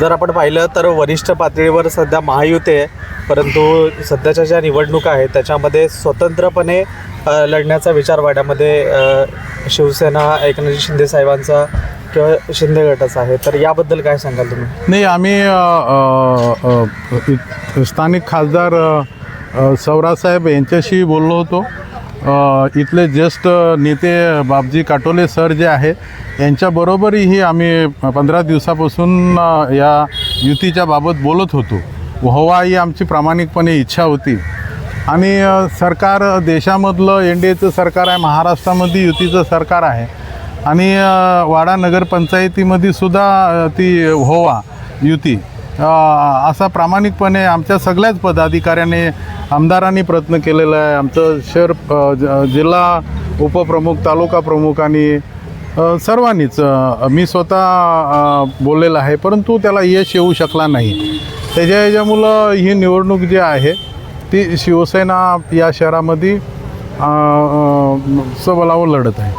जर आपण पाहिलं तर वरिष्ठ पातळीवर सध्या महायुती आहे परंतु सध्याच्या ज्या निवडणुका आहेत त्याच्यामध्ये स्वतंत्रपणे लढण्याचा विचार वाड्यामध्ये शिवसेना एकनाथजी शिंदे साहेबांचा किंवा शिंदे गटाचा आहे. तर याबद्दल काय सांगाल तुम्ही? नाही आम्ही स्थानिक खासदार सौरासाहेब यांच्याशी बोललो होतो. इथले ज्येष्ठ नेते बाबजी काटोले सर जे आहे यांच्याबरोबरही आम्ही पंधरा दिवसापासून या युतीच्या बाबत बोलत होतो. व्हावा ही आमची प्रामाणिकपणे इच्छा होती. आणि सरकार देशामधलं एन डी एचं सरकार आहे महाराष्ट्रामध्ये युतीचं सरकार आहे. आणि वाडा नगरपंचायतीमध्ये सुद्धा ती व्हावा युती. असा प्रामाणिकपणे आमच्या सगळ्याच पदाधिकाऱ्यांनी आमदारांनी प्रयत्न केलेला आहे. आमचं शहर ज- जिल्हा उपप्रमुख तालुका प्रमुख आणि सर्वांनीच मी स्वतः बोललेलं आहे परंतु त्याला यश येऊ शकला नाही. त्याच्या ह्याच्यामुळं ही निवडणूक जी आहे ती शिवसेना या शहरामध्ये सबलावर लढत आहे.